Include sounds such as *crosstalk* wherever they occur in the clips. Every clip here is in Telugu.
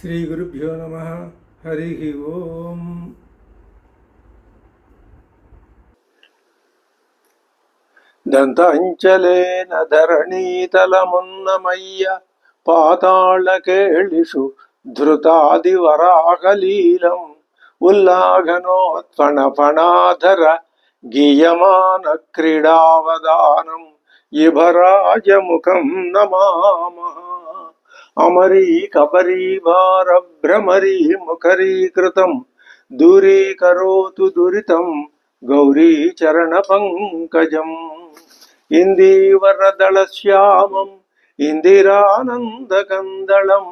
శ్రీ గురుభ్యో నమ. హరి ఓం. దంతాంచలేన ధరణీతలమున్నమయ్య పాతాళకేళిషు ధృతాదివరాహలీలం ఉల్లాఘనోత్ఫణఫణాధర గీయమాన క్రీడావదానం ఇభరాజముఖం నమామహా. అమరీ కబరీభార భ్రమరీ ముఖరీకృతం దూరీకరోతు దురితం గౌరీ చరణ పంకజం ఇందీవరదళశ్యామం ఇందిరానందకందళం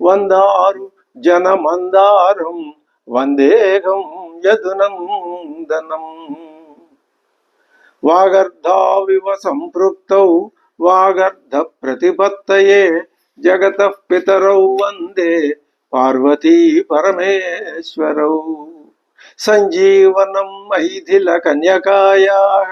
వందారు జనమందారం వందేగం యదునందనం వాగర్ధావివ సంపృక్తౌ వాగర్ధ ప్రతిపత్తయే జగత పితరౌ వందే పార్వతీ పరమేశ్వరౌ. సంజీవనం మైథిల కన్యకాయా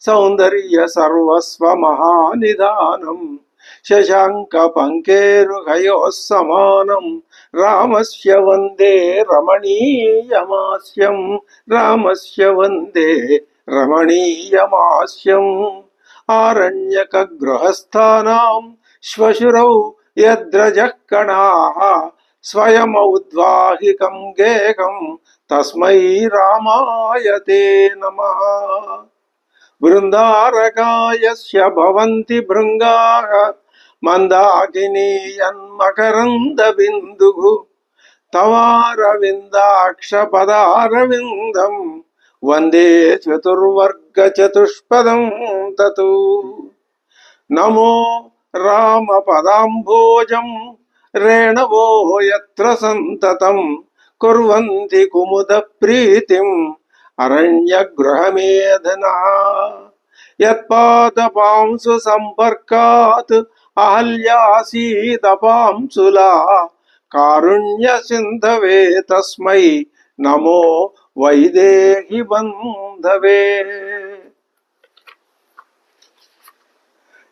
సౌందర్య సర్వస్వ మహానిధానం శశాంక పంకేరుహయోः సమానం రామస్య వందే రమణీయమాస్యం రామస్య వందే రమణీయమాస్యం. ఆరణ్యక గృహస్థానాం శ్వశురౌ యద్రజఃకణాః స్వయమౌద్వాహికం గేకం తస్మై రామాయతే నమః బృందారకాయస్య భవంతి భృంగాః మందాకినీయన్మకరంద మందాకినీయన్మకరందబిందుः తవారవిందాక్షపదారవిందం వందే చతుర్వర్గచతుష్పదం తతు నమో రామపదాంభోజం రేణవో ఎత్ర సంతతం కుర్వంతి కుముద ప్రీతిం అరణ్య అరణ్యగృహమేధనా యత్పాదపాంసు సంపర్కాత్ అహల్యాసీదపాంసులా. కారుణ్య సింధవే తస్మై నమో వైదేహి బంధవే.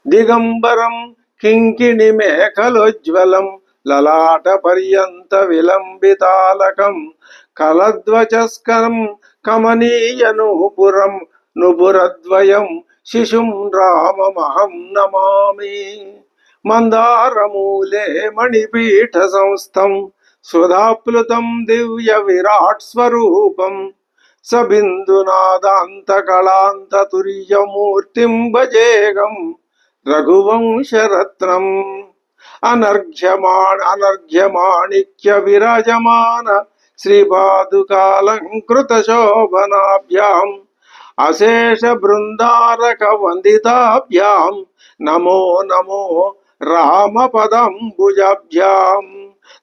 దిగంబరం కింకిణి మేఖలోజ్వలం లలాట పర్యంత విలంబితాలకం కలద్వచస్కరం కమనీయ నూపురం నుపురద్వయం శిశుం రామమహం నమామి మందారమూలే మణిపీఠ సంస్థం సుధాప్లుతం దివ్య విరాట్ స్వరూపం సబిందునాదాంతకళాంతతుర్యమూర్తిం భజేగం రఘువంశరత్నం అనర్ఘ్యమాణ అనర్ఘ్యమాణిక్య విరాజమాన శ్రీపాదుకాలంకృత శోభనాభ్యాం అశేష బృందారక వందితాభ్యాం నమో నమో రామపదంబుజాభ్యాం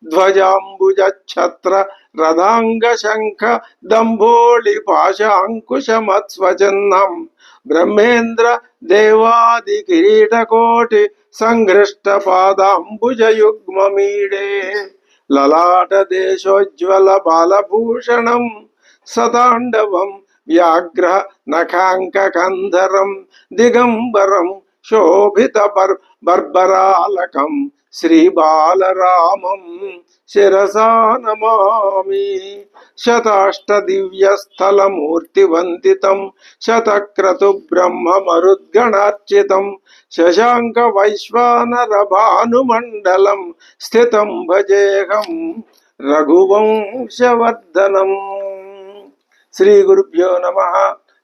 ధ్వజాంబుజఛత్ర రథాంగ శంఖ దంభోళి పాశాంకుశమత్స్వచన్నం బ్రహ్మేంద్ర దేవాది కిరీటకోటి సంఘృష్ట పాదాంబుజయుగ్మమీడే లలాట దేశోజ్వల బాలభూషణం సతాండవం వ్యాఘ్ర నఖాంక కంధరం దిగంబరం శోభిత బర్ బర్బరాలకం శ్రీ బాలరామం శిరసానమామి శతాష్ట దివ్యస్థలమూర్తివందితం శతక్రతు బ్రహ్మ మరుద్గణార్చితం శశాంక వైశ్వానర భానుమండలం స్థితం భజేహం రఘువంశవర్ధనం. శ్రీ గురుభ్యో నమ.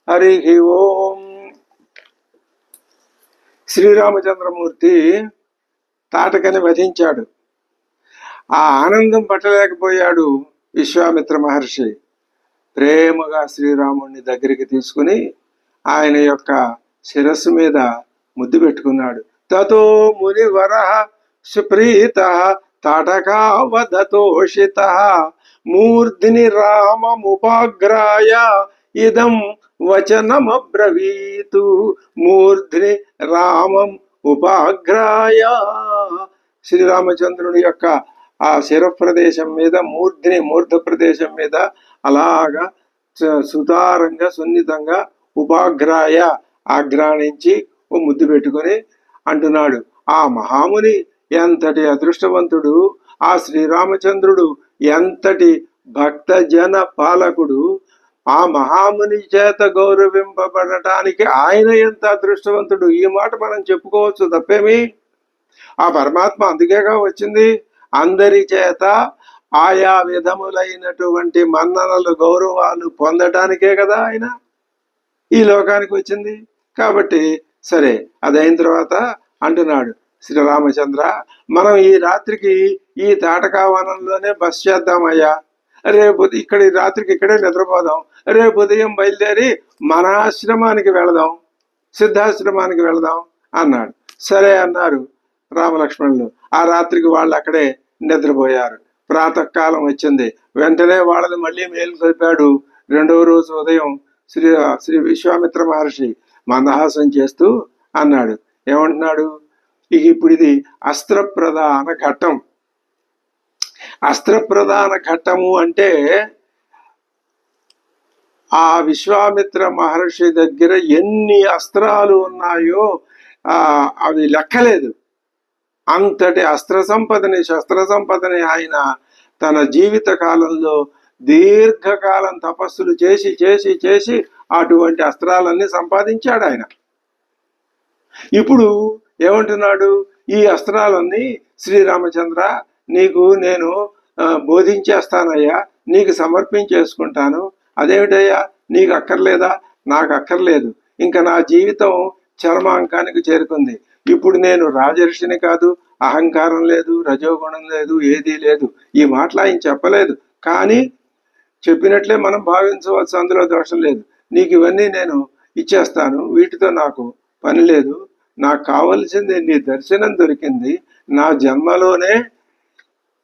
హరి ఓం. శ్రీరామచంద్రమూర్తి తాటకని వధించాడు ఆ ఆనందం పట్టలేకపోయాడు విశ్వామిత్ర మహర్షి. ప్రేమగా శ్రీరాముడిని దగ్గరికి తీసుకుని ఆయన యొక్క శిరస్సు మీద ముద్దు పెట్టుకున్నాడు. తతో మునివర సుప్రీత తాటకావధతోషిత మూర్ధిని రామముపాగ్రాయ ఇదం వచనమబ్రవీతు మూర్ధిని రామం ఉపాగ్రాయ శ్రీరామచంద్రుని యొక్క ఆ శిర ప్రదేశం మీద మూర్ధిని మూర్ధ ప్రదేశం మీద అలాగా సుతారంగా సున్నితంగా ఉపాగ్రాయ ఆగ్రాణించి ఓ ముద్దు పెట్టుకొని అంటున్నాడు. ఆ మహాముని ఎంతటి అదృష్టవంతుడు ఆ శ్రీరామచంద్రుడు ఎంతటి భక్త జన పాలకుడు ఆ మహాముని చేత గౌరవింపబడటానికి ఆయన ఎంత అదృష్టవంతుడు? ఈ మాట మనం చెప్పుకోవచ్చు తప్పేమి? ఆ పరమాత్మ అందుకేగా వచ్చింది. అందరి చేత ఆయా విధములైనటువంటి మన్ననలు గౌరవాలు పొందటానికే కదా ఆయన ఈ లోకానికి వచ్చింది. కాబట్టి సరే అదైన తర్వాత అంటున్నాడు శ్రీరామచంద్ర మనం ఈ రాత్రికి ఈ తాటకావనంలోనే బస్ చేద్దామయ్యా. రేపు ఇక్కడ ఈ రాత్రికి ఇక్కడే నిద్రపోదాం. రేపు ఉదయం బయలుదేరి మన ఆశ్రమానికి వెళదాం సిద్ధాశ్రమానికి వెళదాం అన్నాడు. సరే అన్నారు రామలక్ష్మణులు. ఆ రాత్రికి వాళ్ళు అక్కడే నిద్రపోయారు. ప్రాతకాలం వచ్చింది. వెంటనే వాళ్ళని మళ్ళీ మేలు కలిపాడు. రెండవ రోజు ఉదయం శ్రీ శ్రీ విశ్వామిత్ర మహర్షి మందహాసం చేస్తూ అన్నాడు. ఏమంటున్నాడు? ఇక ఇప్పుడు ఇది అస్త్ర ప్రధాన ఘట్టం. అస్త్ర ప్రధాన ఘట్టము అంటే ఆ విశ్వామిత్ర మహర్షి దగ్గర ఎన్ని అస్త్రాలు ఉన్నాయో అవి లెక్కలేదు. అంతటి అస్త్ర సంపదని శస్త్ర సంపదని ఆయన తన జీవిత కాలంలో దీర్ఘకాలం తపస్సులు చేసి చేసి చేసి అటువంటి అస్త్రాలన్నీ సంపాదించాడు ఆయన. ఇప్పుడు ఏమంటున్నాడు? ఈ అస్త్రాలన్నీ శ్రీరామచంద్ర నీకు నేను బోధించేస్తానయ్యా నీకు సమర్పించేసుకుంటాను. అదేమిటయ్యా? నీకు అక్కర్లేదా? నాకు అక్కర్లేదు. ఇంకా నా జీవితం చరమాంకానికి చేరుకుంది. ఇప్పుడు నేను రాజర్షిని కాదు అహంకారం లేదు రజోగుణం లేదు ఏదీ లేదు. ఈ మాటలు ఆయన చెప్పలేదు. కానీ చెప్పినట్లే మనం భావించవచ్చు అందులో దోషం లేదు. నీకు ఇవన్నీ నేను ఇచ్చేస్తాను. వీటితో నాకు పని లేదు. నాకు కావలసింది నీ దర్శనం దొరికింది. నా జన్మలోనే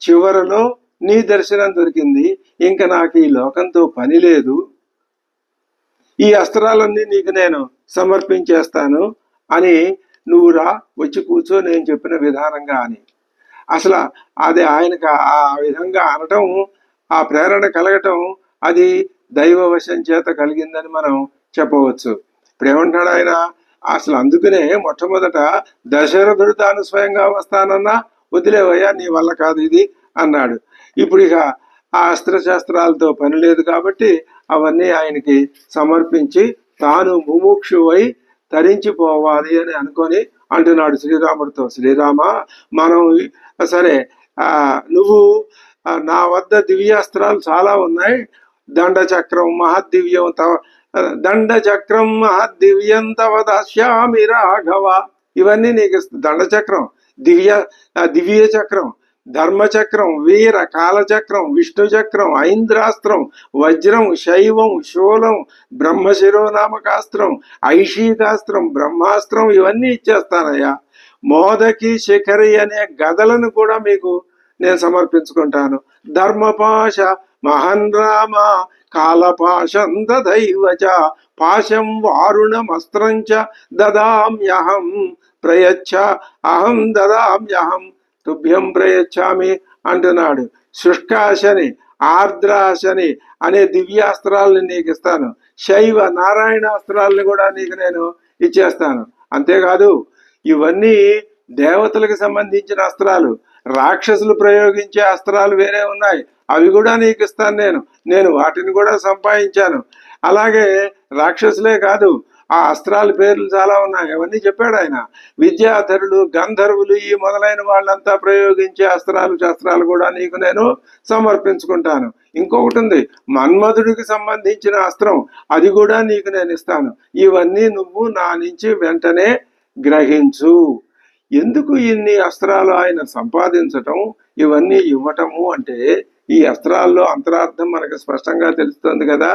చివరలో నీ దర్శనం దొరికింది. ఇంకా నాకు ఈ లోకంతో పని లేదు. ఈ అస్త్రాలన్నీ నీకు నేను సమర్పించేస్తాను అని నువ్వు రా వచ్చి కూర్చో నేను చెప్పిన విధానంగా అని. అసలు అది ఆయనకు ఆ విధంగా అనటం ఆ ప్రేరణ కలగటం అది దైవవశం చేత కలిగిందని మనం చెప్పవచ్చు. ఇప్పుడేమంటాడు ఆయన? అసలు అందుకనే మొట్టమొదట దశరథుడు తాను స్వయంగా వస్తానన్నా వదిలేవయ్యా నీ వల్ల కాదు ఇది అన్నాడు. ఇప్పుడు ఇక ఆ అస్త్రశస్త్రాలతో పని లేదు కాబట్టి అవన్నీ ఆయనకి సమర్పించి తాను ముముక్షువై తరించిపోవాలి అని అనుకొని అంటున్నాడు శ్రీరాముడితో. శ్రీరామ మనం సరే నువ్వు నా వద్ద దివ్యాస్త్రాలు చాలా ఉన్నాయి. దండచక్రం మహద్దివ్యం తవ దండచక్రం మహద్దివ్యం తవ దశ్యామి రాఘవ. ఇవన్నీ నీకు దండచక్రం దివ్య దివ్య చక్రం ధర్మచక్రం వీర కాలచక్రం విష్ణు చక్రం ఐంద్రాస్త్రం వజ్రం శైవం శూలం బ్రహ్మశిరోనామకాస్త్రం ఐషీకాస్త్రం బ్రహ్మాస్త్రం ఇవన్నీ ఇచ్చేస్తానయ్యా. మోదకి శిఖరి అనే గదలను కూడా మీకు నేను సమర్పించుకుంటాను. ధర్మపాశ మహన్ రామ కాలపాశం దైవచ పాశం వారుణమస్త్రం చ దదామ్యహం ప్రయచ్చ అహం దదామ్యహం తుభ్యం ప్రయచ్చామి అంటున్నాడు. శుష్కాశని ఆర్ద్రాశని అనే దివ్యాస్త్రాలను నీకు ఇస్తాను. శైవ నారాయణాస్త్రాలను కూడా నీకు నేను ఇచ్చేస్తాను. అంతేకాదు ఇవన్నీ దేవతలకు సంబంధించిన అస్త్రాలు. రాక్షసులు ప్రయోగించే అస్త్రాలు వేరే ఉన్నాయి. అవి కూడా నీకు ఇస్తాను నేను. నేను వాటిని కూడా సంపాదించాను. అలాగే రాక్షసులే కాదు ఆ అస్త్రాల పేర్లు చాలా ఉన్నాయి. అవన్నీ చెప్పాడు ఆయన. విద్యాధరులు గంధర్వులు ఈ మొదలైన వాళ్ళంతా ప్రయోగించే అస్త్రాలు శస్త్రాలు కూడా నీకు నేను సమర్పించుకుంటాను. ఇంకొకటి ఉంది. మన్మధుడికి సంబంధించిన అస్త్రం అది కూడా నీకు నేను ఇస్తాను. ఇవన్నీ నువ్వు నా నుంచి వెంటనే గ్రహించు. ఎందుకు ఇన్ని అస్త్రాలు ఆయన సంపాదించటం ఇవన్నీ ఇవ్వటము అంటే ఈ అస్త్రాల్లో అంతరార్థం మనకు స్పష్టంగా తెలుస్తుంది కదా.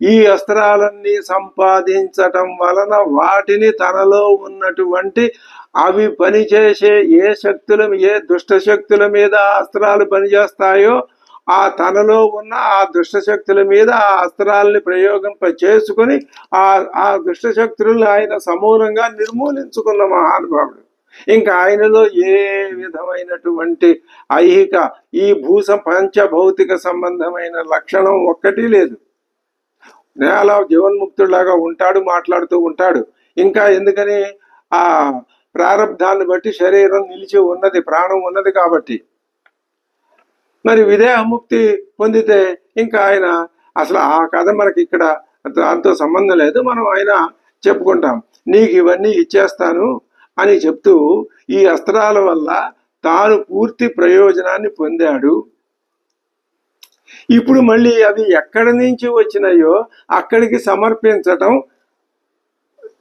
ఈ అస్త్రాలన్నీ సంపాదించటం వలన వాటిని తనలో ఉన్నటువంటి అవి పనిచేసే ఏ శక్తుల ఏ దుష్ట శక్తుల మీద అస్త్రాలు పనిచేస్తాయో ఆ తనలో ఉన్న ఆ దుష్ట శక్తుల మీద ఆ అస్త్రాలని ప్రయోగింప చేసుకుని ఆ ఆ దుష్ట శక్తులను ఆయన సమూలంగా నిర్మూలించుకున్న మహానుభావుడు. ఇంకా ఆయనలో ఏ విధమైనటువంటి ఐహిక ఈ భూస పంచభౌతిక సంబంధమైన లక్షణం ఒక్కటి లేదు. నేల జీవన్ముక్తుడిలాగా ఉంటాడు మాట్లాడుతూ ఉంటాడు. ఇంకా ఎందుకని ఆ ప్రారంధాన్ని బట్టి శరీరం నిలిచి ఉన్నది ప్రాణం ఉన్నది కాబట్టి. మరి విదేహముక్తి పొందితే ఇంకా ఆయన అసలు ఆ కథ మనకి ఇక్కడ దాంతో సంబంధం లేదు. మనం ఆయన చెప్పుకుంటాం. నీకు ఇవన్నీ ఇచ్చేస్తాను అని చెప్తూ ఈ అస్త్రాల వల్ల తాను పూర్తి ప్రయోజనాన్ని పొందాడు. ఇప్పుడు మళ్ళీ అవి ఎక్కడి నుంచి వచ్చినాయో అక్కడికి సమర్పించటం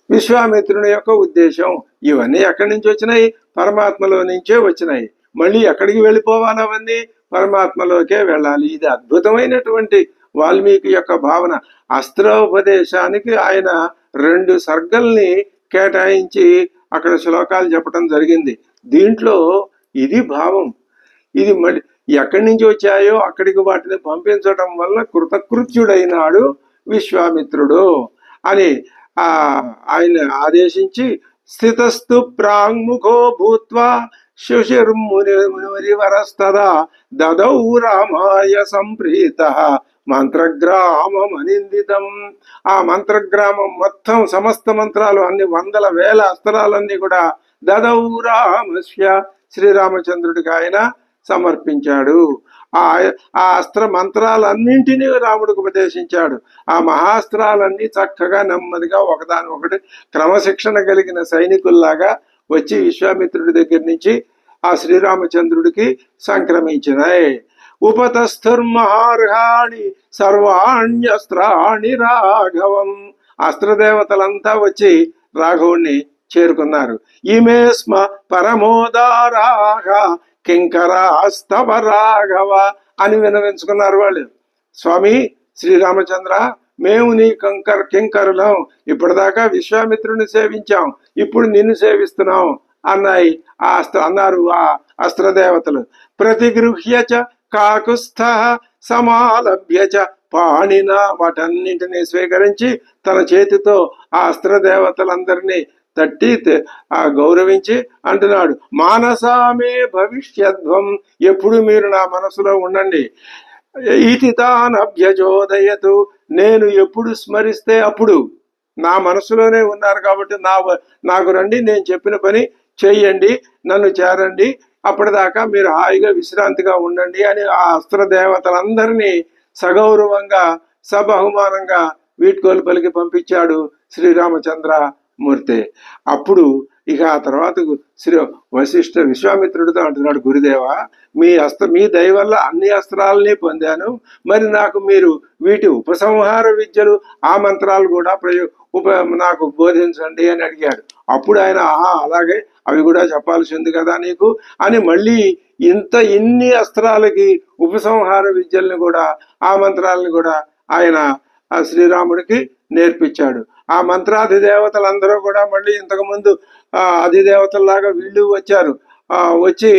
విశ్వామిత్రుని యొక్క ఉద్దేశం. ఇవన్నీ ఎక్కడి నుంచి వచ్చినాయి? పరమాత్మలో నుంచే వచ్చినాయి. మళ్ళీ ఎక్కడికి వెళ్ళిపోవాలి అవన్నీ? పరమాత్మలోకే వెళ్ళాలి. ఇది అద్భుతమైనటువంటి వాల్మీకి యొక్క భావన. అస్త్రోపదేశానికి ఆయన రెండు సర్గల్ని కేటాయించి అక్కడ శ్లోకాలు చెప్పడం జరిగింది. దీంట్లో ఇది భావం. ఇది మళ్ళీ ఎక్కడి నుంచి వచ్చాయో అక్కడికి వాటిని పంపించడం వల్ల కృతకృత్యుడైనాడు విశ్వామిత్రుడు అని ఆయన ఆదేశించి స్థితస్థు ప్రాంగ్ముఖో భూత్వా శుశిర్మునివరస్తదా దదౌ రామాయ సంప్రీత మంత్రగ్రామం అనిందితం ఆ మంత్రగ్రామం మొత్తం సమస్త మంత్రాలు అన్ని వందల వేల అస్త్రాలన్నీ కూడా దదౌ రామస్య శ్రీరామచంద్రుడికి ఆయన సమర్పించాడు. ఆ ఆ అస్త్ర మంత్రాలన్నింటినీ రాముడికి ఉపదేశించాడు. ఆ మహాస్త్రాలన్నీ చక్కగా నెమ్మదిగా ఒకదాని ఒకటి క్రమశిక్షణ కలిగిన సైనికుల్లాగా వచ్చి విశ్వామిత్రుడి దగ్గర నుంచి ఆ శ్రీరామచంద్రుడికి సంక్రమించినాయి. ఉపతస్థుర్మహార్హాణి సర్వాణ్యస్త్రాణి రాఘవం. అస్త్రదేవతలంతా వచ్చి రాఘవుణ్ణి చేరుకున్నారు. ఇమే స్మ కింకర అస్తవ రాఘవ అని వినవించుకున్నారు వాళ్ళు. స్వామి శ్రీరామచంద్ర మేము నీ కంకర కింకరులం. ఇప్పటిదాకా విశ్వామిత్రుని సేవించాం. ఇప్పుడు నిన్ను సేవిస్తున్నాం అన్నాయి ఆ అస్త్ర అన్నారు ఆ అస్త్రదేవతలు. ప్రతిగృహ్య చ కాకుస్థ సమాలభ్య చ పాణిన వాటన్నింటినీ స్వీకరించి తన చేతితో ఆ అస్త్రదేవతలందరినీ తట్టి ఆ గౌరవించి అంటున్నాడు మానసామే భవిష్యత్వం ఎప్పుడు మీరు నా మనసులో ఉండండి. ఇది తానభ్యజోదయతు నేను ఎప్పుడు స్మరిస్తే అప్పుడు. నా మనసులోనే ఉన్నారు కాబట్టి నా నాకు రండి నేను చెప్పిన పని చెయ్యండి నన్ను చేరండి. అప్పటిదాకా మీరు హాయిగా విశ్రాంతిగా ఉండండి అని ఆ అస్త్రదేవతలందరినీ సగౌరవంగా సబహుమానంగా వీట్కోలు పలికి పంపించాడు శ్రీరామచంద్ర మూర్తి. అప్పుడు ఇక ఆ తర్వాత శ్రీ వశిష్ఠ విశ్వామిత్రుడితో అంటున్నాడు గురుదేవ మీ అస్త్ర మీ దయ వల్ల అన్ని అస్త్రాలని పొందాను. మరి నాకు మీరు వీటి ఉపసంహార విద్యలు ఆ మంత్రాలు కూడా ప్రయో ఉప నాకు బోధించండి అని అడిగాడు. అప్పుడు ఆయన ఆహా అలాగే అవి కూడా చెప్పాల్సి ఉంది కదా నీకు అని మళ్ళీ ఇంత ఇన్ని అస్త్రాలకి ఉపసంహార విద్యల్ని కూడా ఆ మంత్రాలను కూడా ఆయన శ్రీరాముడికి నేర్పించాడు. ఆ మంత్రాది దేవతలందరూ కూడా మళ్ళీ ఇంతకుముందు అధిదేవతల్లాగా వీళ్ళు వచ్చారు. ఆ వచ్చి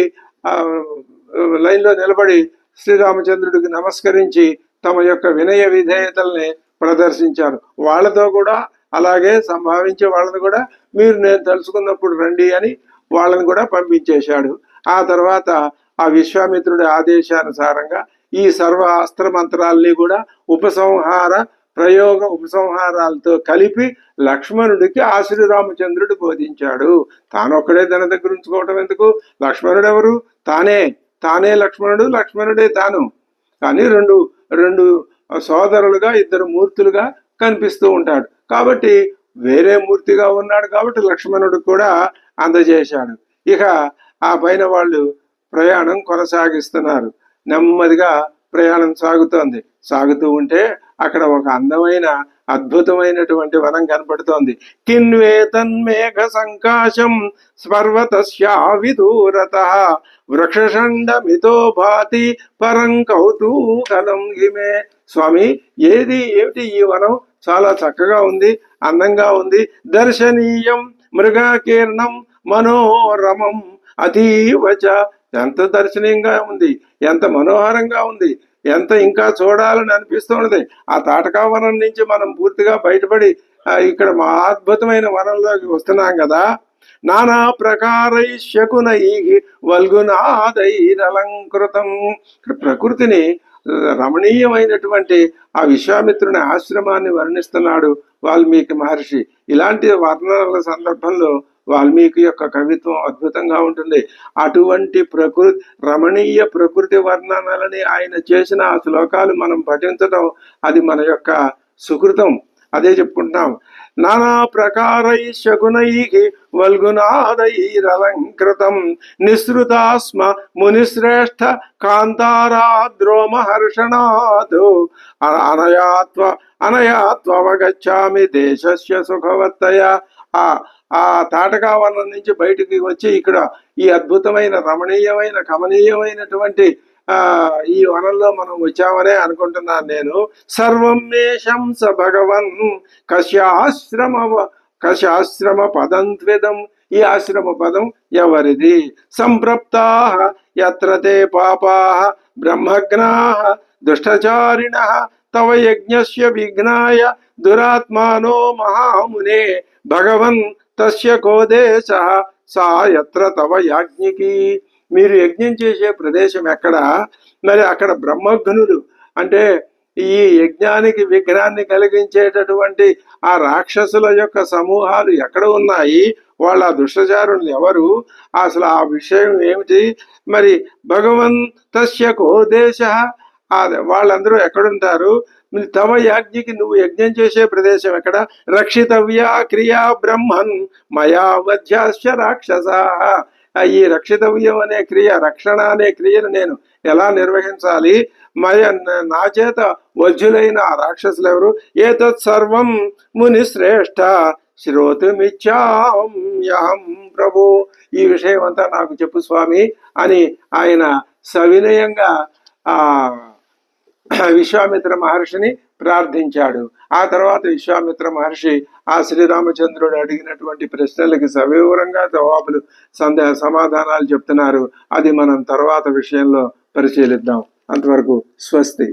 లైన్లో నిలబడి శ్రీరామచంద్రుడికి నమస్కరించి తమ యొక్క వినయ విధేయతల్ని ప్రదర్శించారు. వాళ్ళతో కూడా అలాగే సంభావించే వాళ్ళని కూడా మీరు నేను తెలుసుకున్నప్పుడు రండి అని వాళ్ళని కూడా పంపించేశాడు. ఆ తర్వాత ఆ విశ్వామిత్రుడి ఆదేశానుసారంగా ఈ సర్వ అస్త్ర మంత్రాల్ని కూడా ఉపసంహార ప్రయోగ ఉపసంహారాలతో కలిపి లక్ష్మణుడికి ఆ శ్రీరామచంద్రుడు బోధించాడు. తానొక్కడే తన దగ్గర ఉంచుకోవటం ఎందుకు? లక్ష్మణుడు ఎవరు తానే. తానే లక్ష్మణుడు లక్ష్మణుడే తాను. కానీ రెండు రెండు సోదరులుగా ఇద్దరు మూర్తులుగా కనిపిస్తూ ఉంటాడు. కాబట్టి వేరే మూర్తిగా ఉన్నాడు కాబట్టి లక్ష్మణుడు కూడా అందజేశాడు. ఇక ఆ పైన వాళ్ళు ప్రయాణం కొనసాగిస్తున్నారు. నెమ్మదిగా ప్రయాణం సాగుతోంది. సాగుతూ ఉంటే అక్కడ ఒక అందమైన అద్భుతమైనటువంటి వనం కనపడుతోంది. కిన్వే తన్మేఘ సంకాశం స్పర్వతస్యా విదూరత వృక్షషండమితో భాతి పరం కౌతూకలం ఇమే స్వామి ఏది ఏమిటి ఈ వనం? చాలా చక్కగా ఉంది అందంగా ఉంది. దర్శనీయం మృగాకీర్ణం మనోరమం అతీవచ. ఎంత దర్శనీయంగా ఉంది ఎంత మనోహరంగా ఉంది. ఎంత ఇంకా చూడాలని అనిపిస్తున్నది ఆ తాటకా వనం నుంచి మనం పూర్తిగా బయటపడి ఇక్కడ మా అద్భుతమైన వనంలోకి వస్తున్నాం కదా. నానా ప్రకారై శకునై వల్గునాదైరలంకృతం ప్రకృతిని రమణీయమైనటువంటి ఆ విశ్వామిత్రుని ఆశ్రమాన్ని వర్ణిస్తున్నాడు వాల్మీకి మహర్షి. ఇలాంటి వర్ణనల సందర్భంలో వాల్మీకి యొక్క కవిత్వం అద్భుతంగా ఉంటుంది. అటువంటి ప్రకృతి రమణీయ ప్రకృతి వర్ణనలని ఆయన చేసిన ఆ శ్లోకాలు మనం పఠించడం అది మన యొక్క సుకృతం. అదే చెప్పుకుంటున్నాం. నానా ప్రకారై శకునై వల్గునాదైరలంకృతం నిసృతాస్మ మునిశ్రేష్ఠ కాంతారాద్రోమహర్షణాదు అనయాత్వ అనయాత్వవగచ్చామి దేశస్య సుఖవత్తయ ఆ తాటకావనం నుంచి బయటికి వచ్చి ఇక్కడ ఈ అద్భుతమైన రమణీయమైన కమనీయమైనటువంటి ఆ ఈ వనంలో మనం వచ్చామనే అనుకుంటున్నాను నేను. సర్వం మే శంస భగవన్ కశ్యాశ్రమ కశాశ్రమ పదం త్విదం ఈ ఆశ్రమ పదం ఎవరిది? సంప్రప్తా ఎత్ర పాపా బ్రహ్మజ్ఞా దుష్టచారిణ తవ యజ్ఞస్య విఘ్నాయ దురాత్మానో మహామునే భగవన్ తస్య కోదేశ సా ఎత్ర తవ యాజ్ఞికి మీరు యజ్ఞం చేసే ప్రదేశం ఎక్కడ? మరి అక్కడ బ్రహ్మఘ్నులు అంటే ఈ యజ్ఞానికి విఘ్నాన్ని కలిగించేటటువంటి ఆ రాక్షసుల యొక్క సమూహాలు ఎక్కడ ఉన్నాయి? వాళ్ళ దుష్టచారులు ఎవరు? అసలు ఆ విషయం ఏమిటి? మరి భగవన్ తస్య కో దేశ వాళ్ళందరూ ఎక్కడుంటారు? తవ యాజ్ఞకి నువ్వు యజ్ఞం చేసే ప్రదేశం ఎక్కడ? రక్షితవ్యా క్రియా బ్రహ్మన్ మయా వధ్యాశ్చ రాక్షస ఈ రక్షితవ్యం అనే క్రియ రక్షణ అనే క్రియను నేను ఎలా నిర్వహించాలి? మయ నా చేత వజ్జులైన ఆ రాక్షసులు ఎవరు? ఏతత్ సర్వం ముని శ్రేష్ఠ శ్రోతుమిచ్చాం ప్రభు. ఈ విషయం అంతా నాకు చెప్పు స్వామి అని ఆయన సవినయంగా ఆ *clears throat* విశ్వామిత్ర మహర్షిని ప్రార్థించాడు. ఆ తర్వాత విశ్వామిత్ర మహర్షి ఆ శ్రీరామచంద్రుడు అడిగినటువంటి ప్రశ్నలకి సవివరంగా జవాబులు సందేహ సమాధానాలు చెప్తున్నారు. అది మనం తర్వాత విషయంలో పరిశీలిద్దాం. అంతవరకు స్వస్తి.